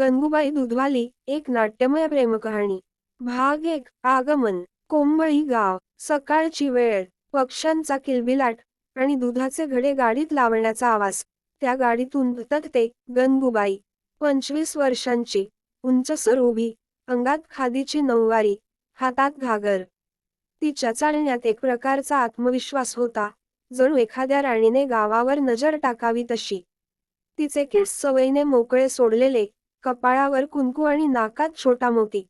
गंगूबाई दुधवाली एक नाट्यमय प्रेमकहाणी. भाग एक आगमन कोंबळी गाव सकाळची वेळ पक्ष्यांचा किलबिलाट आणि दुधाचे घडे गाडीत लावण्याचा आवाज. त्या गाडीतून ते गंगूबाई पंचवीस वर्षांची उंचसर उभी अंगात खादीची नऊवारी हातात घागर. तिच्या चालण्यात एक प्रकारचा आत्मविश्वास होता जणू एखाद्या राणीने गावावर नजर टाकावी तशी. तिचे केस सवयीने मोकळे सोडलेले कपाळावर कुंकू आणि नाकात छोटा मोती.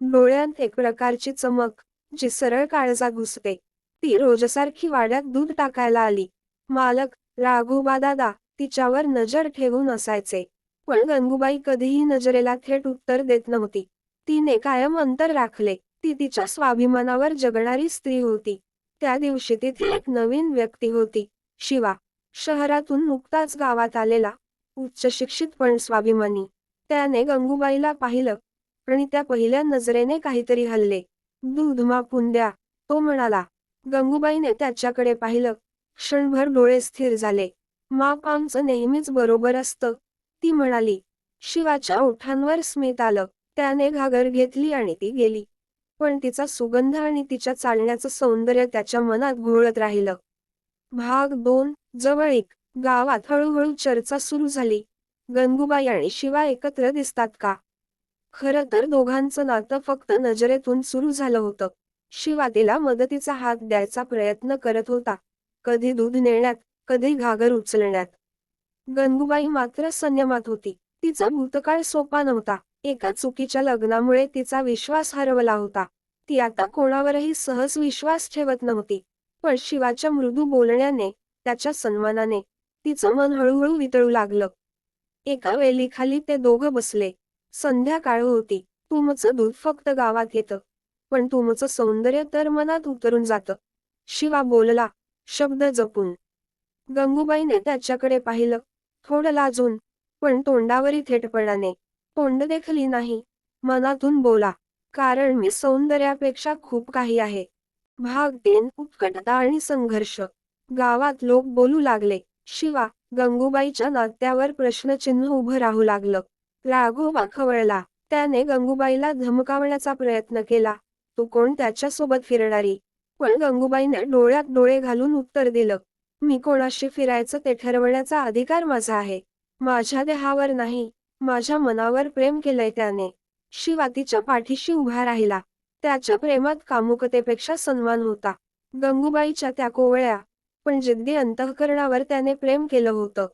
डोळ्यात एक प्रकारची चमक जी सरळ काळजा घुसते. ती रोजसारखी वाड्यात दूध टाकायला आली. मालक राघोबा दादा तिच्यावर नजर ठेवून असायचे. पण गंगूबाई कधीही नजरेला थेट उत्तर देत नव्हती. तिने कायम अंतर राखले. ती तिच्या स्वाभिमानावर जगणारी स्त्री होती. त्या दिवशी तिथे एक नवीन व्यक्ती होती. शिवा शहरातून नुकताच गावात आलेला उच्च शिक्षित पण स्वाभिमानी. त्याने गंगूबाईला पाहिलं. आणि त्या पहिल्या नजरेने काहीतरी हल्ले. दूध मापून द्या तो म्हणाला. गंगूबाईने त्याच्याकडे पाहिलं. क्षणभर डोळे स्थिर झाले. माप आमचं नेहमीच बरोबर असतं ती म्हणाली. शिवाच्या ओठांवर स्मित आलं. त्याने घागर घेतली आणि ती गेली. पण तिचा सुगंध आणि तिच्या चालण्याचं सौंदर्य त्याच्या मनात घोळत राहिलं. भाग दोन जवळीक. गावात हळूहळू चर्चा सुरू झाली. गंगूबाई आणि शिवा एकत्र दिसतात का? खरं तर दोघांचं नातं फक्त नजरेतून सुरू झालं होतं. शिवा तिला मदतीचा हात द्यायचा प्रयत्न करत होता. कधी दूध नेण्यात कधी घागर उचलण्यात. गंगूबाई मात्र संयमात होती. तिचा भूतकाळ सोपा नव्हता. एका चुकीच्या लग्नामुळे तिचा विश्वास हरवला होता. ती आता कोणावरही सहज विश्वास ठेवत नव्हती. पण शिवाच्या मृदू बोलण्याने त्याच्या सन्मानाने तिचं मन हळूहळू वितळू लागलं. एका वेलीखाली ते दोघं बसले. संध्याकाळ होती. तुमचं दूध फक्त गावात येतं. पण तुमचं सौंदर्य तर मनात उतरून जातं. शिवा बोलला. शब्द जपून. गंगूबाईने त्याच्याकडे पाहिलं. थोडं लाजून. पण तोंडावरी थेटपणाने. तोंड देखली नाही. मनातून बोला. कारण मी सौंदर्यापेक्षा खूप काही आहे. भाग देन उत्कटता आणि संघर्ष. गावात लोक बोलू लागले. शिवा गंगूबाईच्या नात्यावर प्रश्नचिन्ह उभं राहू लागलं. राघोबा खवळला त्याने गंगूबाईला धमकावण्याचा प्रयत्न केला. तू कोण त्याच्यासोबत फिरणारी? पण गंगूबाईने डोळ्यात डोळे घालून उत्तर दिलं. मी कोणाशी फिरायचं ते ठरवण्याचा अधिकार माझा आहे. माझ्या देहावर नाही. माझ्या मनावर प्रेम केलंय त्याने शिवा तिच्या पाठीशी उभा राहिला. त्याच्या प्रेमात कामुकतेपेक्षा सन्मान होता. गंगूबाईच्या त्या कोवळ्या पण जिद्दी अंतःकरणावर त्याने प्रेम केलं होतं.